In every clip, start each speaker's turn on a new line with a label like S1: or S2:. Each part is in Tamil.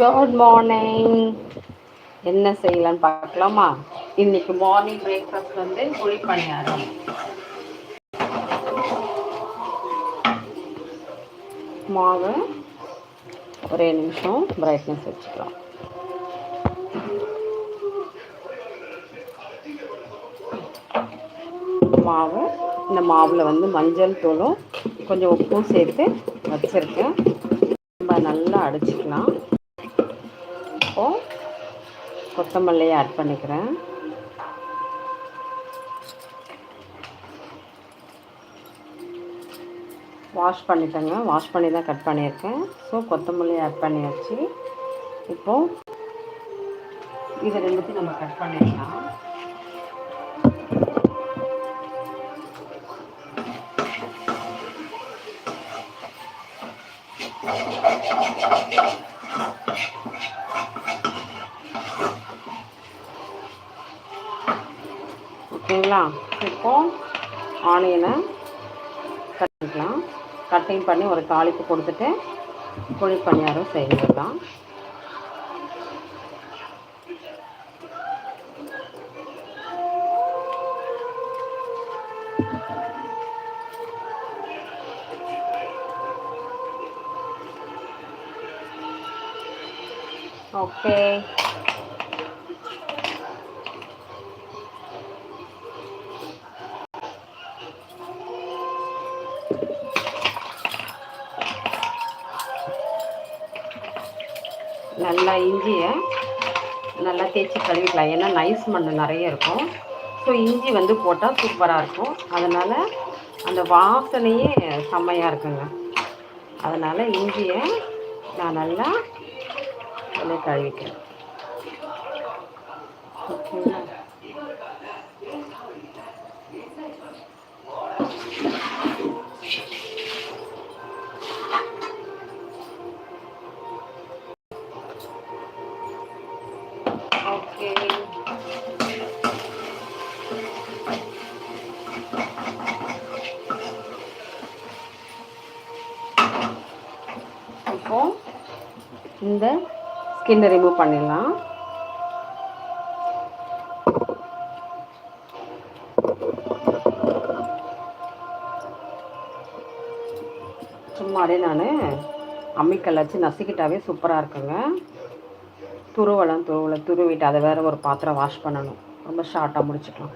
S1: குட் மார்னிங் என்ன செய்யலான்னு பார்க்கலாமா? இன்னைக்கு மார்னிங் பிரேக்ஃபாஸ்ட் வந்து குழி பணியாரம். மாவு ஒரே நிமிஷம் பிரைட்னஸ் வச்சுக்கலாம். மாவு இந்த மாவில் வந்து மஞ்சள் தூளும் கொஞ்சம் உப்பும் சேர்த்து வச்சுருக்கேன். நம்ம நல்லா அடிச்சுக்கலாம். கொத்தமல்லியை ஆட் பண்ணிக்கிறேன். வாஷ் பண்ணிட்டேங்க. வாஷ் பண்ணி தான் கட் பண்ணியிருக்கேன். ஸோ கொத்தமல்லி ஆட் பண்ணியாச்சு. இப்போது இது ரெண்டுத்தையும் நம்ம கட் பண்ணிடலாம். ஓகேங்களா இப்போ ஆனியனை கட் பண்ணிக்கலாம் கட்டிங் பண்ணி ஒரு தாளிப்பு கொடுத்துட்டு குழி பணியாரம் செய்யலாம் நல்லா இஞ்சியை நல்லா தேய்ச்சி கழுவிக்கலாம். ஏன்னா நைஸ் மண் நிறைய இருக்கும். ஸோ இஞ்சி வந்து போட்டால் சூப்பராக இருக்கும். அதனால் அந்த வாசனையே செம்மையாக இருக்குங்க. அதனால் இஞ்சியை நான் நல்லா நல்லா கழுவிக்கிறேன். ஸ்கின்னை ரிமூவ் பண்ணிடலாம். சும்மாடே நான் அம்மிக்கல் வச்சு நசுக்கிட்டாவே சூப்பராக இருக்குங்க. துருவலாம் துருவலை துருவிட்டு அதை வேறு ஒரு பாத்திரம் வாஷ் பண்ணணும். ரொம்ப ஷார்ட்டாக முடிச்சுக்கலாம்.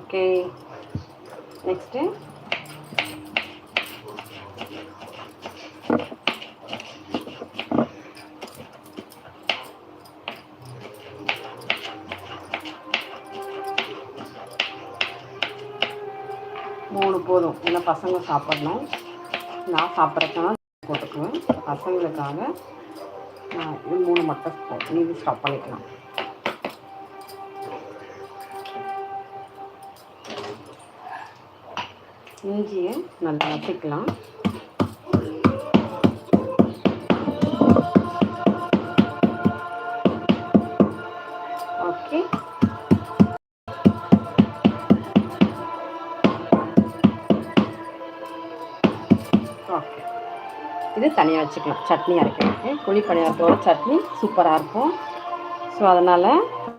S1: ஓகே நெக்ஸ்ட்டு போதும் பசங்க சாப்பிட்ணும். நான் சாப்பிட்றதுனால போட்டுக்குவேன். பசங்களுக்காக நான் மூணு மட்டும் போ- மீதி ஸ்டாப் பண்ணிக்கலாம். இஞ்சியை நல்லா வச்சுக்கலாம் இது தனியாக வச்சுக்கலாம். சட்னி அரைக்கிறதுக்கு. குழி பணியாரத்தோட சட்னி சூப்பராக இருக்கும். ஸோ அதனால்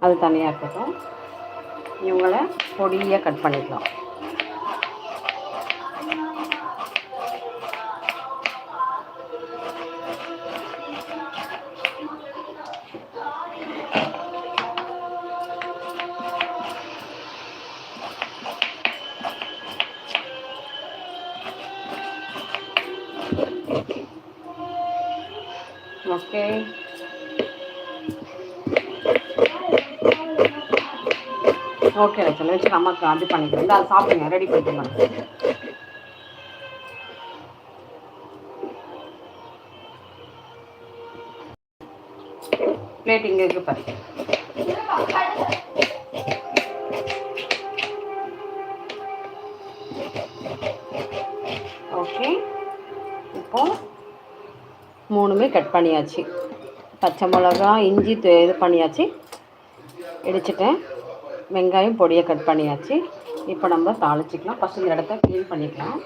S1: அது தனியாக இருக்கட்டும். இவங்களை பொடியாக கட் பண்ணிக்கலாம். ஓகே ரச்சல் வச்சு நம்ம அது பண்ணிக்கிறேன். அதை சாப்பிடுங்க ரெடி பண்ணிக்கலாம் பிளேட் இங்கே இருக்கு பாரு. ஓகே இப்போ மூணுமே கட் பண்ணியாச்சு. பச்சை மிளகா இஞ்சி இது பண்ணியாச்சு. இடிச்சிட்டேன் வெங்காயம் பொடியை கட் பண்ணியாச்சு. இப்போ நம்ம தாளிச்சிக்கலாம். ஃபஸ்ட் இந்த இடத்த க்ளீன் பண்ணிக்கலாம்.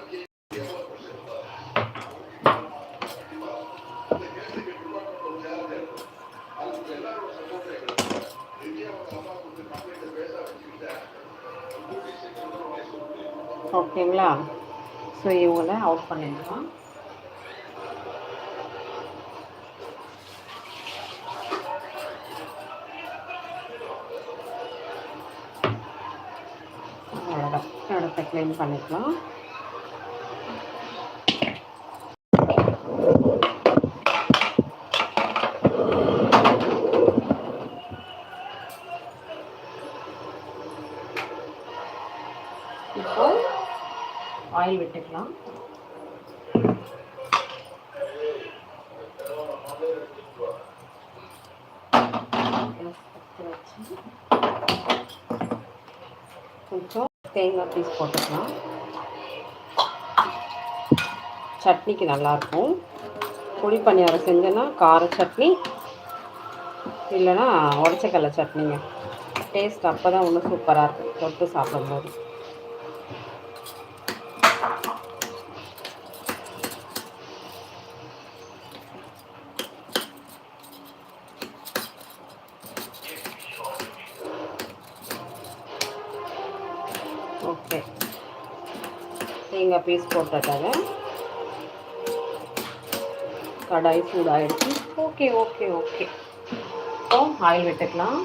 S1: ஓகேங்களா? ஸோ இவங்கள அவுட் பண்ணிடலாம். ஃபஸ்ட் இடத்த க்ளீன் பண்ணிக்கலாம். இப்போ ஆயில் விட்டுக்கலாம் கொஞ்சம் தேங்காய் பீஸ் போட்டுக்கலாம். சட்னிக்கு நல்லாயிருக்கும் புளி பணியாரம் செஞ்சேன்னா கார சட்னி இல்லைன்னா உடச்சக்கல்ல சட்னிங்க. டேஸ்ட் அப்போ தான் ஒன்றும் சூப்பராக இருக்கும். தொட்டு சாப்பிடும்போது. தேங்காய் பீஸ் போட்டுட்டாங்க. கடாய் சூடாயிடுச்சு. ஓகே ஓகே ஓகே இப்போ ஆயில் விட்டுக்கலாம்.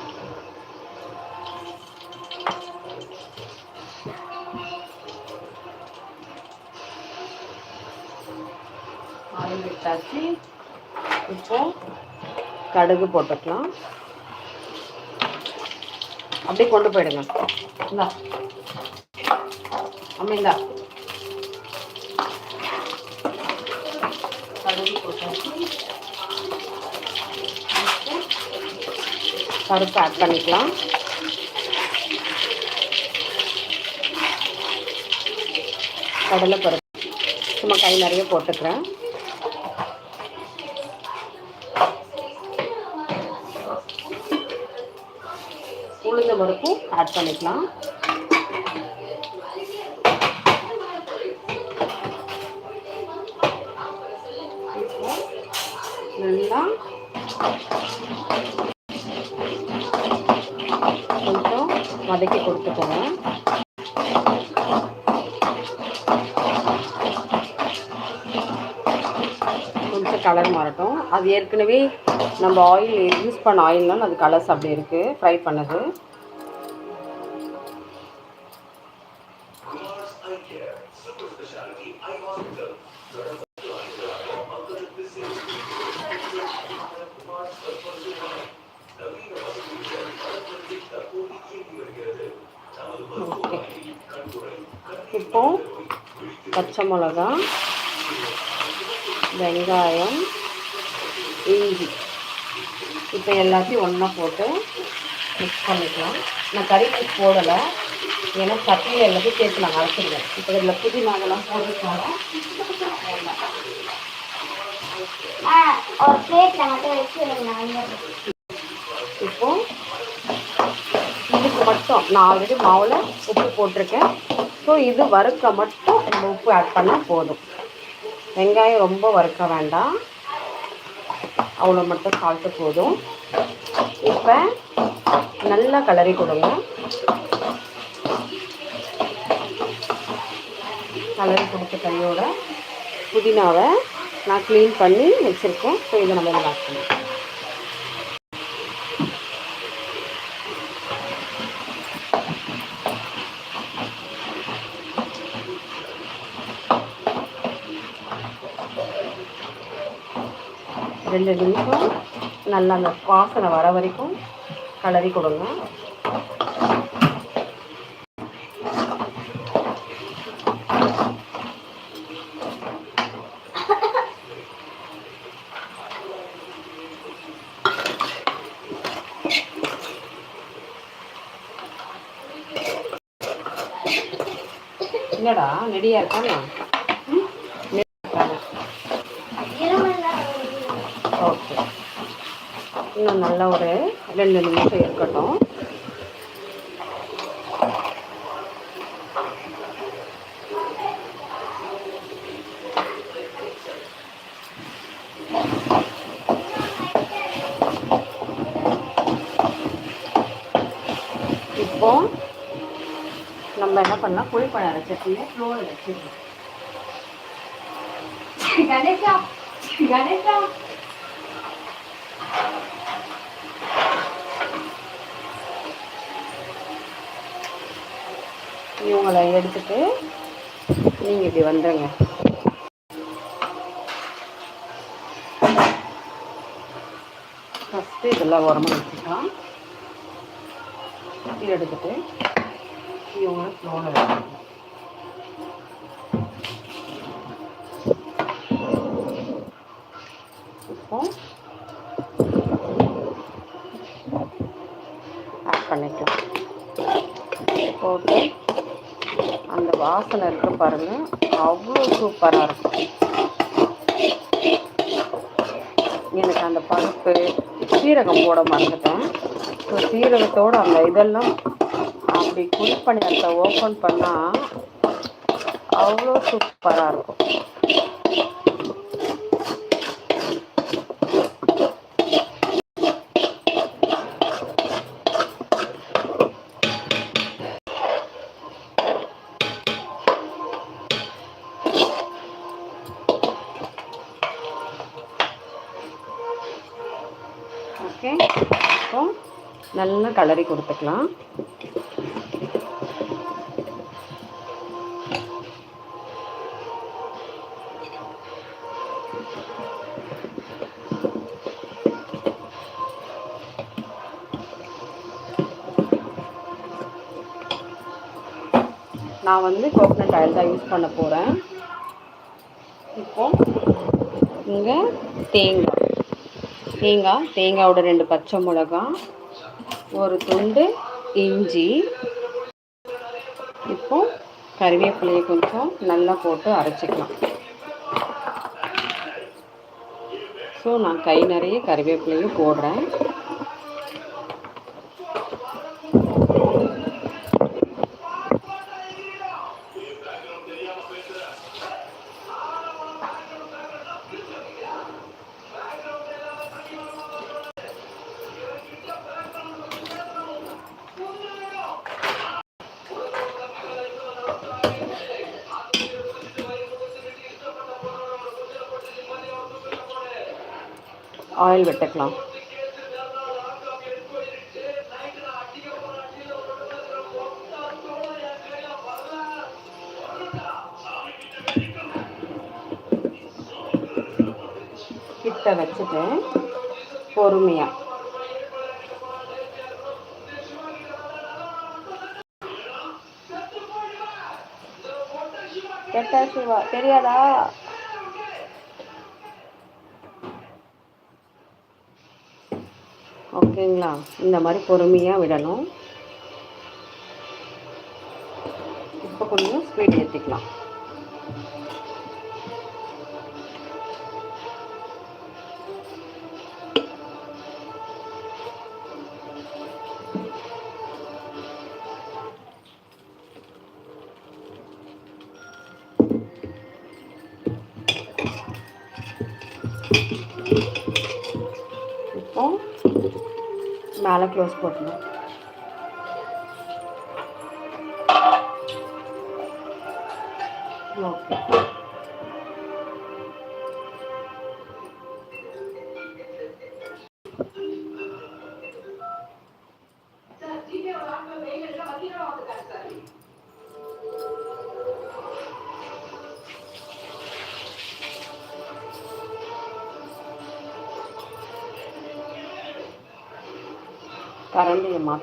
S1: ஆயில் விட்டாச்சு. இப்போ கடுகு போட்டுக்கலாம். அப்படியே கொண்டு போயிடுங்க. இந்தா. அம்மா இந்தா கடுகு போட்டாச்சு பருப்பு ஆட் பண்ணிக்கலாம். கடலை பருப்பு சும்மா கை நிறைய போட்டுக்கிறேன். உளுந்த பருப்பும் ஆட் பண்ணிக்கலாம். கொஞ்சம் வதக்கி கொடுத்துக்கோங்க. கொஞ்சம் கலர் மாறட்டும். அது ஏற்கனவே நம்ம ஆயில் யூஸ் பண்ண ஆயில்னால அது கலர்ஸ் அப்படி இருக்குது ஃப்ரை பண்ணது. இப்போ பச்சை மிளகா வெங்காயம் இஞ்சி. இப்போ எல்லாத்தையும் ஒன்றா போட்டு மிக்ஸ் பண்ணிக்கலாம். நான் கறி பீஸ் போடலை. ஏன்னா சட்னியில் எல்லாத்தையும் சேர்த்து நான் அரைச்சிடுவேன் இப்போ இதில் புதினா அதெல்லாம் போட்டுருக்காங்க
S2: ஆ ஒரு பிளேட்ல மட்டும் வச்சு விடுங்க
S1: இப்போ இதுக்கு மட்டும் நான் ஆல்ரெடி மாவில் உப்பு போட்டிருக்கேன். ஸோ இது வறுக்க மட்டும் நம்ம உப்பு ஆட் பண்ணால் போதும். வெங்காயம் ரொம்ப வறுக்க வேண்டாம். அவ்வளோ மட்டும் சால்ட்டு போதும். இப்போ நல்லா கலரி கொடுங்க. கலரி கொடுத்த கையோட புதினாவை நான் க்ளீன் பண்ணி வச்சுருக்கேன். ஸோ இதை நம்ம இதில் ஆட் பண்ணலாம். ரெண்டு நிமிஷம் நல்லா அந்த வாசனை வர வரைக்கும் கலரி கொடுங்க. என்னடா நெடியா இருக்கானா ம் நெடியா இருக்காங்க ஓகே இன்னும் நல்ல ஒரு ரெண்டு நிமிஷம் இருக்கட்டும். இப்போ நம்ம என்ன பண்ணலாம்? குழிப்பழ சட்னியை ஃப்ளோரில் வச்சுக்கலாம்
S2: கணேஷா கணேஷா.
S1: இவங்களை எடுத்துட்டு நீங்கள் இப்படி வந்துடுங்க ஃபஸ்ட்டு இதெல்லாம் உரமாக வச்சுக்கலாம் இது எடுத்துட்டு இவங்களை ஃப்ளோவில் வச்சுக்கலாம் இப்போ பண்ணிக்கலாம். ஓகே அந்த வாசனை இருக்கு பாருங்க. அவ்வளோ சூப்பராக இருக்கும் எனக்கு அந்த பருப்பு சீரகம் போட மறந்துட்டேன். ஸோ சீரகத்தோட அந்த இதெல்லாம் அப்படி குழிப்பணியாரத்தை ஓப்பன் பண்ணால் அவ்வளோ சூப்பராக இருக்கும். கலரி கொடுத்துக்கலாம். நான் வந்து கோகனட் ஆயில் தான் யூஸ் பண்ண போகிறேன் இப்போ இங்கே தேங்காய். தேங்காய் தேங்காயோட ரெண்டு பச்சை மிளகாய். ஒரு துண்டு இஞ்சி. இப்போ கறிவேப்பிலையை கொஞ்சம் நல்லா போட்டு அரைச்சிக்கலாம். ஸோ நான் கை நிறைய கருவேப்பிலையும் போடுறேன். ஆயில் வெட்டுக்கலாம். கிட்ட வச்சுட்டு பொறுமையா. கெட்ட சிவா தெரியாதா? ஓகேங்களா? இந்த மாதிரி பொறுமையாக விடணும். இப்போ கொஞ்சம் ஸ்பீட் ஏற்றிக்கலாம் చాలా క్లోజ్ పోతున్నాం.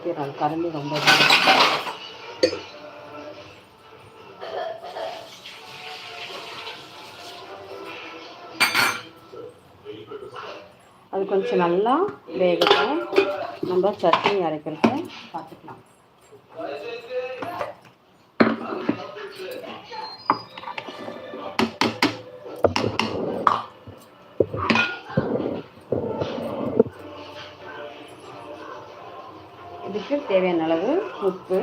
S1: மாற்றிடுறாங்க கரண்டி ரொம்ப அது கொஞ்சம் நல்லா வேகட்டும். நம்ம சட்னி அரைக்கிறது தேவையான அளவு உப்பு.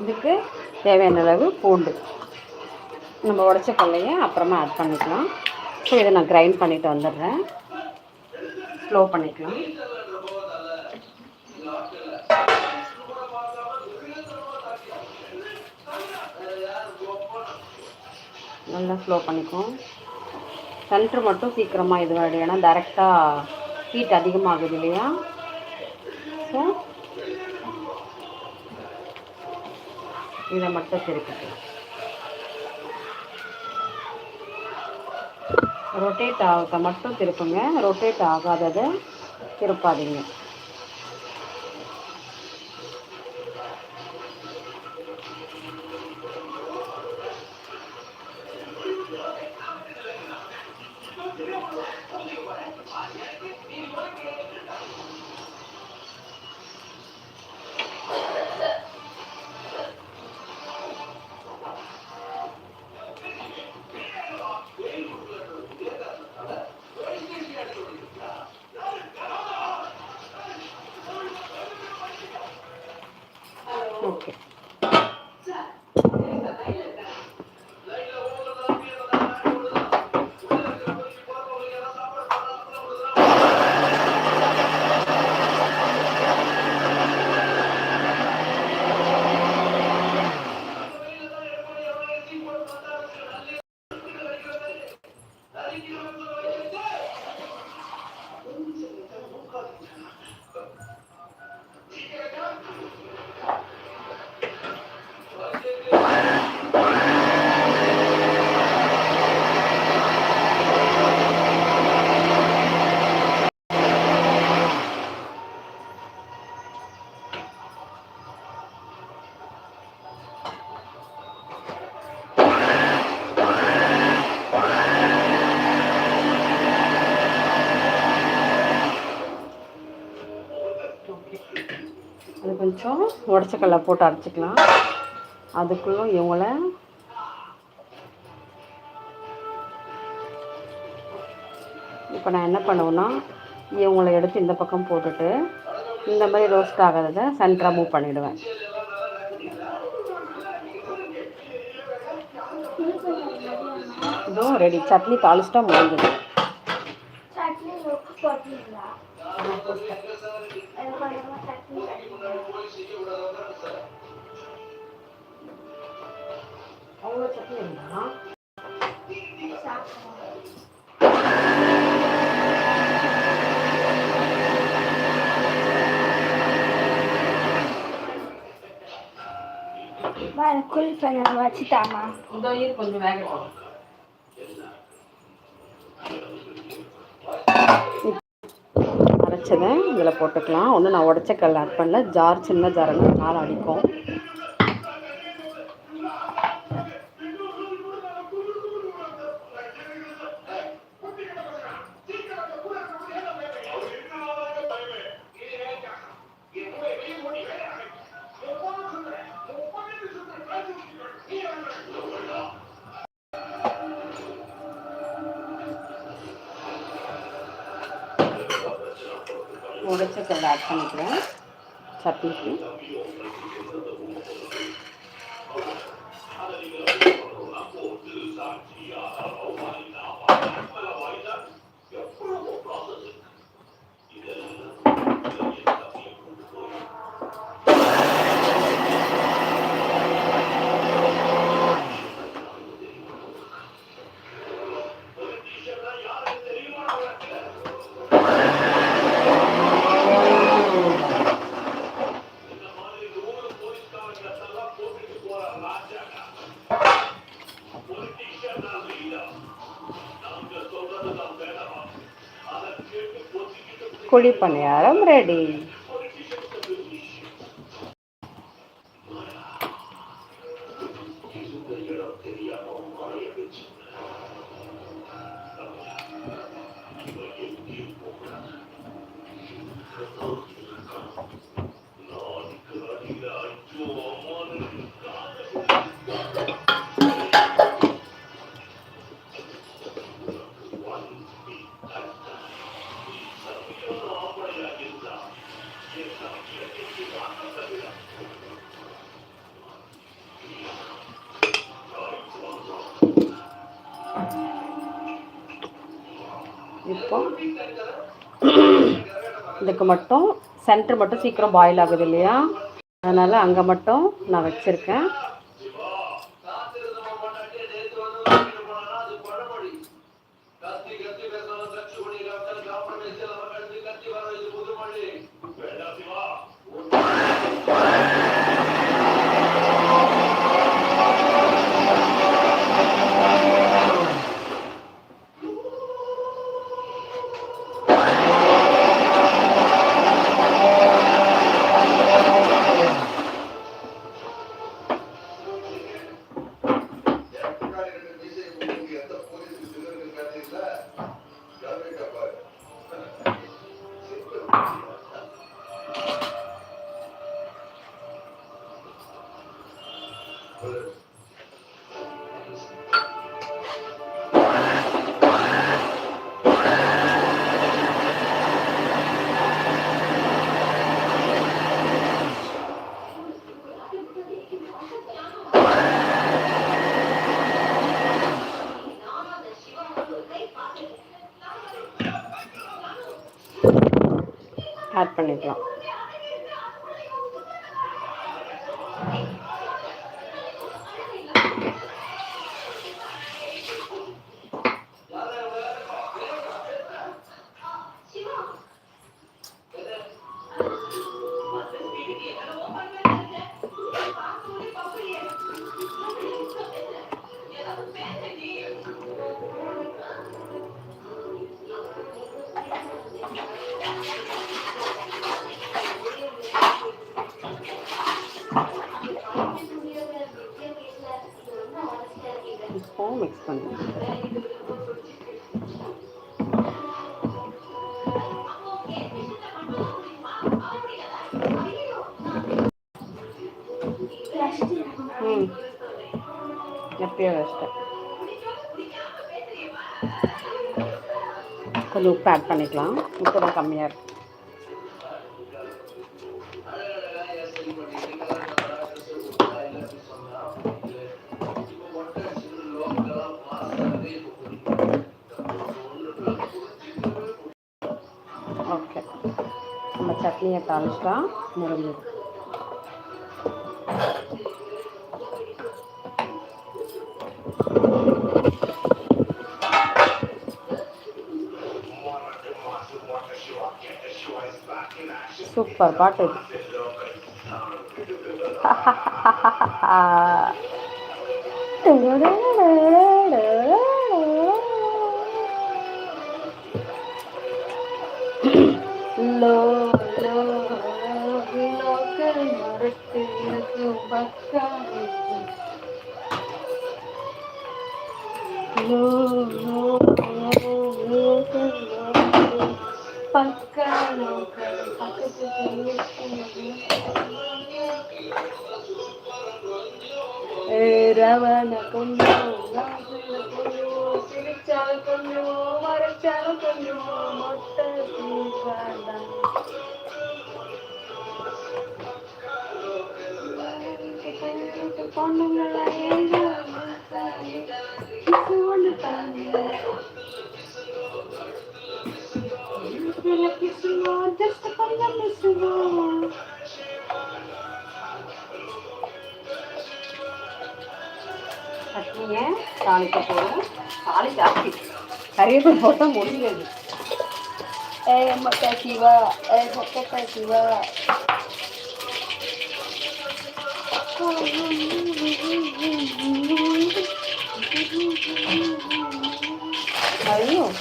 S1: இதுக்கு தேவையான அளவு பூண்டு. நம்ம உடச்ச கொள்ளையை அப்புறமா ஆட் பண்ணிக்கலாம். ஸோ இதை நான் கிரைண்ட் பண்ணிவிட்டு வந்துடுறேன். ஸ்லோ பண்ணிக்கலாம். நல்லா ஸ்லோ பண்ணிக்கும் சென்ட்ரு மட்டும் சீக்கிரமாக இது ஆகிடும் ஏன்னா டேரெக்டாக ஹீட் அதிகமாகுது இல்லையா? ஸோ இதை மட்டும் திருப்பிக்கலாம். ரொட்டேட் ஆக மட்டும் திருப்புங்க. ரொட்டேட் ஆகாததை திருப்பாதீங்க. உடச்சக்கல்ல போட்டு அரைச்சிக்கலாம். அதுக்குள்ளும் இவங்கள இப்போ நான் என்ன பண்ணுவேன்னா இவங்களை எடுத்து இந்த பக்கம் போட்டுட்டு இந்த மாதிரி ரோஸ்ட் ஆகிறத சென்டராக மூவ் பண்ணிவிடுவேன் இதுவும் ரெடி சட்னி தாளிச்சிட்டா முடிஞ்சது. அவ்வளோ சட்னி
S2: பண்ண வச்சுட்டாமா
S1: இந்த உயிர் கொஞ்சம் வேகட்டும் அரைச்சதை இதில் போட்டுக்கலாம். ஒன்றும் நான் உடச்ச கல் ஆட் பண்ணல. ஜார் சின்ன ஜாருங்க கால் அடிக்கும். ஆட் பண்ணிக்கிறேன் குழி பணியாரம் ரெடி இதுக்கு மட்டும் சென்டர் மட்டும் சீக்கிரம் பாயில் ஆகுது இல்லையா? அதனால் அங்கே மட்டும் நான் வச்சுருக்கேன். ஆட் பண்ணிக்கலாம். கொஞ்சம் உப்பு ஆட் பண்ணிக்கலாம். உப்பு தான் கம்மியாக இருக்கு. ஓகே நம்ம சட்னியை தாளிச்சிட்டா முடிஞ்சது சூப்பர் பாட்டு இது லோ லோ லோக்கல் மரத்துக்கு பக்கம் லோ லோ லோக்கல் ரவண கொஞ்சம் சிரிச்சால் கொஞ்சம் மறைச்சால் கொஞ்சம் மொட்டை தூக்காதான் பொண்ணுங்களா எங்க ஒன்று தாங்க கிசுவோம் ஜஸ்ட் கொஞ்சம் மிசுவோம் சட்னியை தாளிக்க போகிறோம் தாளி ஜாஸ்தி கறிவேப்பிலை போட்டால் முடியாது ஏ மக்கா சிவா ஏ மக்கா சிவா அதையும்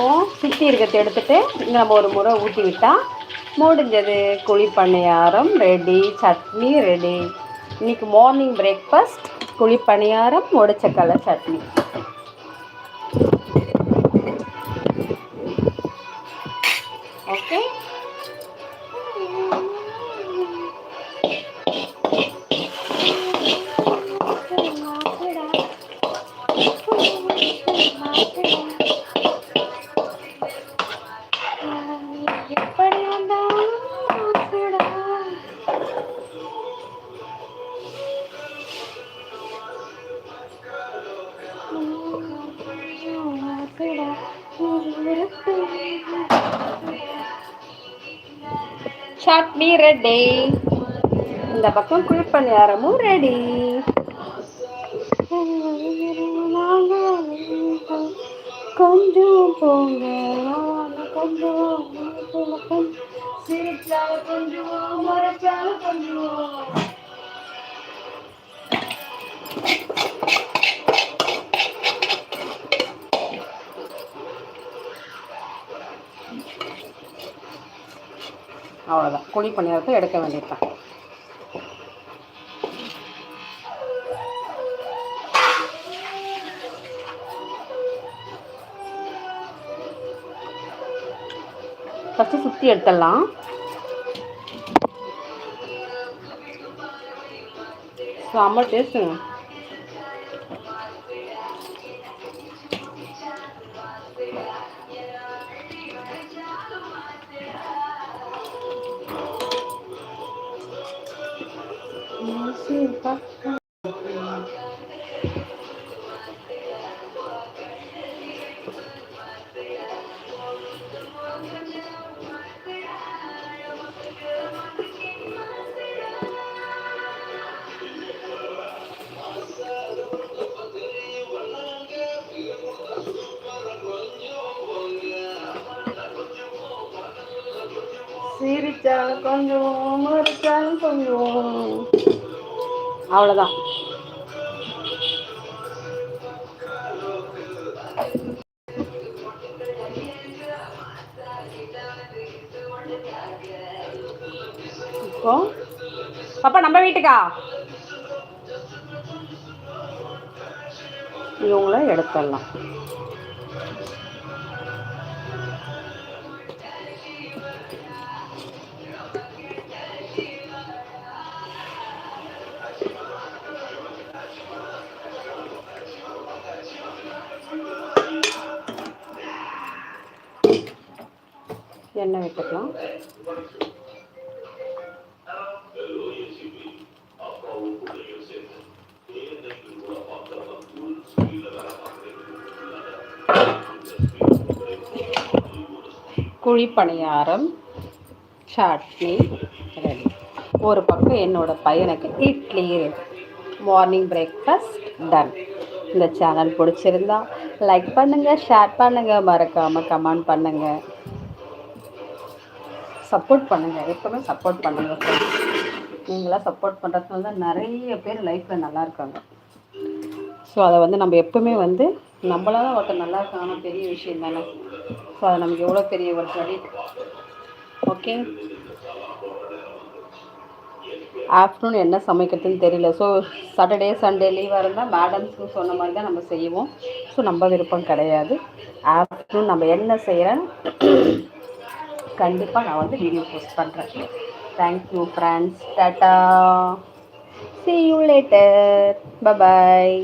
S1: இப்போ சுற்றி இருக்கிறத எடுத்துகிட்டு நம்ம ஒரு முறை ஊற்றி விட்டால் முடிஞ்சது. Kuzhi paniyaram ready chutney ready இன்றைக்கி மார்னிங் பிரேக்ஃபாஸ்ட் குழி பணியாரம் முடிச்சக்கடலை சட்னி. சட்னி ரெடி இந்த பக்கம் குழிப்பணியாரமும் ரெடி குழி பணியாரத்தை எடுக்க வேண்டியதுதான். ஃபஸ்ட்டு சுற்றி எடுத்துடலாம். செம்ம டேஸ்ட்டுங்க ஓ பாப்பா நம்ம வீட்டுக்கா? இவங்கள எடுத்துடலாம். குழி பணியாரம் சட்னி ரெடி ஒரு பக்கம் என்னோட பையனுக்கு இட்லி மார்னிங் பிரேக்ஃபாஸ்ட் டன் இந்த சேனல் பிடிச்சிருந்தா லைக் பண்ணுங்கள் ஷேர் பண்ணுங்கள் மறக்காமல் கமெண்ட் பண்ணுங்கள் சப்போர்ட் பண்ணுங்கள் எப்பவுமே சப்போர்ட் பண்ணுங்கள் நீங்களாம் சப்போர்ட் பண்ணுறதுனால தான் நிறைய பேர் லைஃப்பில் நல்லா இருக்காங்க. ஸோ அதை வந்து நம்ம எப்பவுமே வந்து நம்மளால ஒருத்தர் நல்லா இருக்காங்கன்னா பெரிய விஷயம் தானே. ஸோ அது நமக்கு எவ்வளோ பெரிய ஒரு கிரெடிட் ஓகே ஆஃப்டர்நூன் என்ன சமைக்கிறதுன்னு தெரியல. ஸோ சாட்டர்டே சண்டே லீவாக இருந்தால் மேடம்ஸ்க்கு சொன்ன மாதிரி தான் நம்ம செய்வோம். ஸோ நம்ம விருப்பம் கிடையாது. ஆஃப்டர்நூன் நம்ம என்ன செய்கிறேன் கண்டிப்பாக நான் வந்து வீடியோ போஸ்ட் பண்ணுறேன் thank you friends tata see you later bye bye